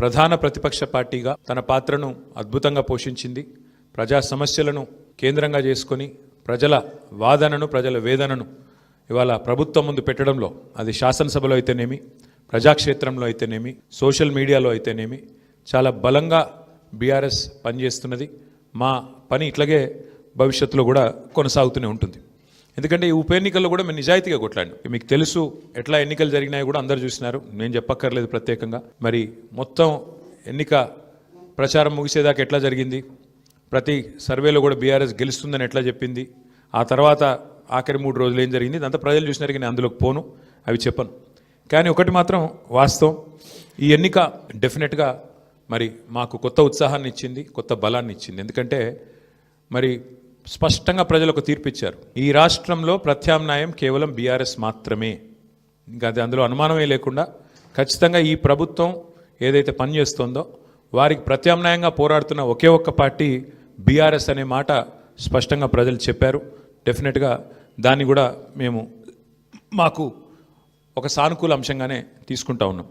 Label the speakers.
Speaker 1: ప్రధాన ప్రతిపక్ష పార్టీగా తన పాత్రను అద్భుతంగా పోషించింది. ప్రజా సమస్యలను కేంద్రంగా చేసుకొని ప్రజల వాదనను ప్రజల వేదనను ఇవాళ ప్రభుత్వం ముందు పెట్టడంలో అది శాసనసభలో అయితేనేమి ప్రజాక్షేత్రంలో అయితేనేమి సోషల్ మీడియాలో అయితేనేమి చాలా బలంగా బీఆర్ఎస్ పనిచేస్తున్నది. మా పని ఇట్లాగే భవిష్యత్తులో కూడా కొనసాగుతూనే ఉంటుంది. ఎందుకంటే ఈ ఉప ఎన్నికల్లో కూడా మేము నిజాయితీగా కొట్లాడి మీకు తెలుసు ఎట్లా ఎన్నికలు జరిగినాయో కూడా అందరు చూసినారు. నేను చెప్పక్కర్లేదు ప్రత్యేకంగా. మరి మొత్తం ఎన్నిక ప్రచారం ముగిసేదాకా ఎట్లా జరిగింది? ప్రతి సర్వేలో కూడా బీఆర్ఎస్ గెలుస్తుందని ఎట్లా చెప్పింది? ఆ తర్వాత ఆఖరి మూడు రోజులు ఏం జరిగింది? ఇదంతా ప్రజలు చూసినారు నేను అందులోకి పోను అవి చెప్పను. కానీ ఒకటి మాత్రం వాస్తవం. ఈ ఎన్నిక డెఫినెట్గా మరి మాకు కొత్త ఉత్సాహాన్ని ఇచ్చింది కొత్త బలాన్ని ఇచ్చింది. ఎందుకంటే మరి స్పష్టంగా ప్రజలకు తీర్పిచ్చారు. ఈ రాష్ట్రంలో ప్రత్యామ్నాయం కేవలం బీఆర్ఎస్ మాత్రమే. ఇంకా అది అందులో అనుమానమే లేకుండా ఖచ్చితంగా ఈ ప్రభుత్వం ఏదైతే పనిచేస్తుందో వారికి ప్రత్యామ్నాయంగా పోరాడుతున్న ఒకే ఒక్క పార్టీ బీఆర్ఎస్ అనే మాట స్పష్టంగా ప్రజలు చెప్పారు. డెఫినెట్గా దాన్ని కూడా మేము మాకు ఒక సానుకూల అంశంగానే తీసుకుంటా ఉన్నాం.